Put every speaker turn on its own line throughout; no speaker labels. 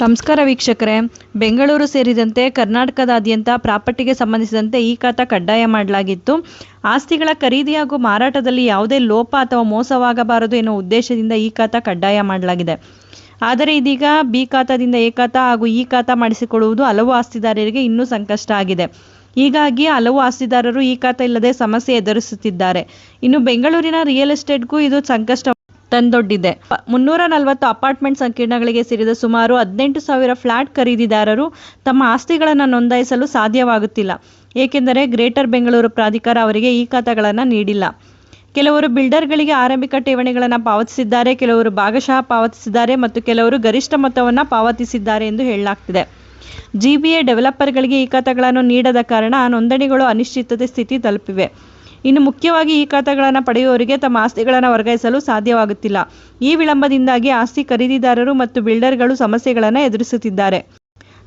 ನಮಸ್ಕಾರ ವೀಕ್ಷಕರೇ. ಬೆಂಗಳೂರು ಸೇರಿದಂತೆ ಕರ್ನಾಟಕದಾದ್ಯಂತ ಪ್ರಾಪರ್ಟಿಗೆ ಸಂಬಂಧಿಸಿದಂತೆ ಈ ಖಾತಾ ಕಡ್ಡಾಯ ಮಾಡಲಾಗಿತ್ತು. ಆಸ್ತಿಗಳ ಖರೀದಿ ಹಾಗೂ ಮಾರಾಟದಲ್ಲಿ ಯಾವುದೇ ಲೋಪ ಅಥವಾ ಮೋಸವಾಗಬಾರದು ಎನ್ನುವ ಉದ್ದೇಶದಿಂದ ಈ ಖಾತಾ ಕಡ್ಡಾಯ ಮಾಡಲಾಗಿದೆ. ಆದರೆ ಇದೀಗ ಬಿ ಖಾತಾದಿಂದ ಎ ಖಾತಾ ಹಾಗೂ ಈ ಖಾತಾ ಮಾಡಿಸಿಕೊಳ್ಳುವುದು ಹಲವು ಆಸ್ತಿದಾರರಿಗೆ ಇನ್ನೂ ಸಂಕಷ್ಟ ಆಗಿದೆ. ಹೀಗಾಗಿ ಹಲವು ಆಸ್ತಿದಾರರು ಈ ಖಾತಾ ಇಲ್ಲದೆ ಸಮಸ್ಯೆ ಎದುರಿಸುತ್ತಿದ್ದಾರೆ. ಇನ್ನು ಬೆಂಗಳೂರಿನ ರಿಯಲ್ ಎಸ್ಟೇಟ್ಗೂ ಇದು ಸಂಕಷ್ಟ ತಂದೊಡ್ಡಿದೆ. ಮುನ್ನೂರ ನಲವತ್ತು ಅಪಾರ್ಟ್ಮೆಂಟ್ ಸಂಕೀರ್ಣಗಳಿಗೆ ಸೇರಿದ ಸುಮಾರು ಹದಿನೆಂಟು ಸಾವಿರ ಫ್ಲಾಟ್ ಖರೀದಿದಾರರು ತಮ್ಮ ಆಸ್ತಿಗಳನ್ನು ನೋಂದಾಯಿಸಲು ಸಾಧ್ಯವಾಗುತ್ತಿಲ್ಲ. ಏಕೆಂದರೆ ಗ್ರೇಟರ್ ಬೆಂಗಳೂರು ಪ್ರಾಧಿಕಾರ ಅವರಿಗೆ ಈ ಖಾತಾಗಳನ್ನು ನೀಡಿಲ್ಲ. ಕೆಲವರು ಬಿಲ್ಡರ್ಗಳಿಗೆ ಆರಂಭಿಕ ಠೇವಣಿಗಳನ್ನು ಪಾವತಿಸಿದ್ದಾರೆ, ಕೆಲವರು ಭಾಗಶಃ ಪಾವತಿಸಿದ್ದಾರೆ ಮತ್ತು ಕೆಲವರು ಗರಿಷ್ಠ ಮೊತ್ತವನ್ನು ಪಾವತಿಸಿದ್ದಾರೆ ಎಂದು ಹೇಳಲಾಗ್ತಿದೆ. ಜಿಬಿಎ ಡೆವಲಪರ್ಗಳಿಗೆ ಈ ಖಾತಾಗಳನ್ನು ನೀಡದ ಕಾರಣ ನೋಂದಣಿಗಳು ಅನಿಶ್ಚಿತತೆ ಸ್ಥಿತಿ ತಲುಪಿವೆ. ಇನ್ನು ಮುಖ್ಯವಾಗಿ ಈ ಖಾತಾಗಳನ್ನು ಪಡೆಯುವವರಿಗೆ ತಮ್ಮ ಆಸ್ತಿಗಳನ್ನು ವರ್ಗಾಯಿಸಲು ಸಾಧ್ಯವಾಗುತ್ತಿಲ್ಲ. ಈ ವಿಳಂಬದಿಂದಾಗಿ ಆಸ್ತಿ ಖರೀದಿದಾರರು ಮತ್ತು ಬಿಲ್ಡರ್ಗಳು ಸಮಸ್ಯೆಗಳನ್ನು ಎದುರಿಸುತ್ತಿದ್ದಾರೆ.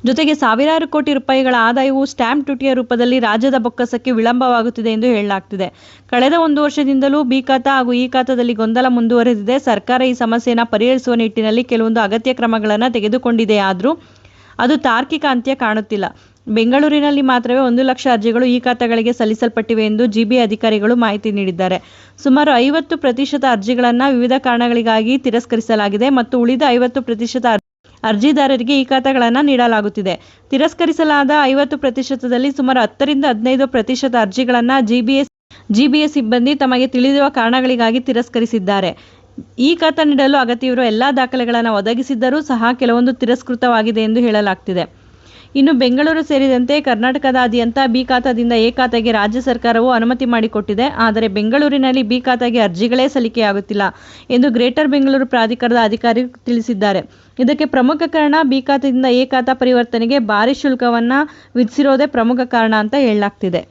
ಜೊತೆಗೆ ಸಾವಿರಾರು ಕೋಟಿ ರೂಪಾಯಿಗಳ ಆದಾಯವು ಸ್ಟ್ಯಾಂಪ್ ಡ್ಯೂಟಿಯ ರೂಪದಲ್ಲಿ ರಾಜ್ಯದ ಬೊಕ್ಕಸಕ್ಕೆ ವಿಳಂಬವಾಗುತ್ತಿದೆ ಎಂದು ಹೇಳಲಾಗ್ತಿದೆ. ಕಳೆದ ಒಂದು ವರ್ಷದಿಂದಲೂ ಬಿ ಖಾತಾ ಹಾಗೂ ಈ ಖಾತಾದಲ್ಲಿ ಗೊಂದಲ ಮುಂದುವರೆದಿದೆ. ಸರ್ಕಾರ ಈ ಸಮಸ್ಯೆಯನ್ನು ಪರಿಹರಿಸುವ ನಿಟ್ಟಿನಲ್ಲಿ ಕೆಲವೊಂದು ಅಗತ್ಯ ಕ್ರಮಗಳನ್ನು ತೆಗೆದುಕೊಂಡಿದೆಯಾದರೂ ಅದು ತಾರ್ಕಿಕ ಅಂತ್ಯ ಕಾಣುತ್ತಿಲ್ಲ. ಬೆಂಗಳೂರಿನಲ್ಲಿ ಮಾತ್ರವೇ ಒಂದು ಲಕ್ಷ ಅರ್ಜಿಗಳು ಈ ಖಾತೆಗಳಿಗೆ ಸಲ್ಲಿಸಲ್ಪಟ್ಟಿವೆ ಎಂದು ಜಿಬಿ ಅಧಿಕಾರಿಗಳು ಮಾಹಿತಿ ನೀಡಿದ್ದಾರೆ. ಸುಮಾರು ಐವತ್ತು ಪ್ರತಿಶತ ಅರ್ಜಿಗಳನ್ನು ವಿವಿಧ ಕಾರಣಗಳಿಗಾಗಿ ತಿರಸ್ಕರಿಸಲಾಗಿದೆ ಮತ್ತು ಉಳಿದ ಐವತ್ತು ಪ್ರತಿಶತ ಅರ್- ಅರ್ಜಿದಾರರಿಗೆ ಈ ಖಾತಾಗಳನ್ನು ನೀಡಲಾಗುತ್ತಿದೆ. ತಿರಸ್ಕರಿಸಲಾದ ಐವತ್ತು ಪ್ರತಿಶತದಲ್ಲಿ ಸುಮಾರು ಹತ್ತರಿಂದ ಹದಿನೈದು ಪ್ರತಿಶತ ಅರ್ಜಿಗಳನ್ನು ಜಿಬಿಎಸ್ ಜಿಬಿಎಸ್ ಸಿಬ್ಬಂದಿ ತಮಗೆ ತಿಳಿದಿರುವ ಕಾರಣಗಳಿಗಾಗಿ ತಿರಸ್ಕರಿಸಿದ್ದಾರೆ. ಈ ಖಾತಾ ನೀಡಲು ಅಗತ್ಯವಿರುವ ಎಲ್ಲ ದಾಖಲೆಗಳನ್ನು ಒದಗಿಸಿದ್ದರೂ ಸಹ ಕೆಲವೊಂದು ತಿರಸ್ಕೃತವಾಗಿದೆ ಎಂದು ಹೇಳಲಾಗ್ತಿದೆ. ಇನ್ನು ಬೆಂಗಳೂರು ಸೇರಿದಂತೆ ಕರ್ನಾಟಕದಾದ್ಯಂತ ಬಿ ಖಾತಾದಿಂದ ಎ ಖಾತೆಗೆ ರಾಜ್ಯ ಸರ್ಕಾರವು ಅನುಮತಿ ಮಾಡಿಕೊಟ್ಟಿದೆ. ಆದರೆ ಬೆಂಗಳೂರಿನಲ್ಲಿ ಬಿ ಖಾತೆಗೆ ಅರ್ಜಿಗಳೇ ಸಲ್ಲಿಕೆಯಾಗುತ್ತಿಲ್ಲ ಎಂದು ಗ್ರೇಟರ್ ಬೆಂಗಳೂರು ಪ್ರಾಧಿಕಾರದ ಅಧಿಕಾರಿ ತಿಳಿಸಿದ್ದಾರೆ. ಇದಕ್ಕೆ ಪ್ರಮುಖ ಕಾರಣ ಬಿ ಖಾತೆಯಿಂದ ಎ ಖಾತಾ ಪರಿವರ್ತನೆಗೆ ಭಾರಿ ಶುಲ್ಕವನ್ನು ವಿಧಿಸಿರೋದೇ ಪ್ರಮುಖ ಕಾರಣ ಅಂತ ಹೇಳಲಾಗ್ತಿದೆ.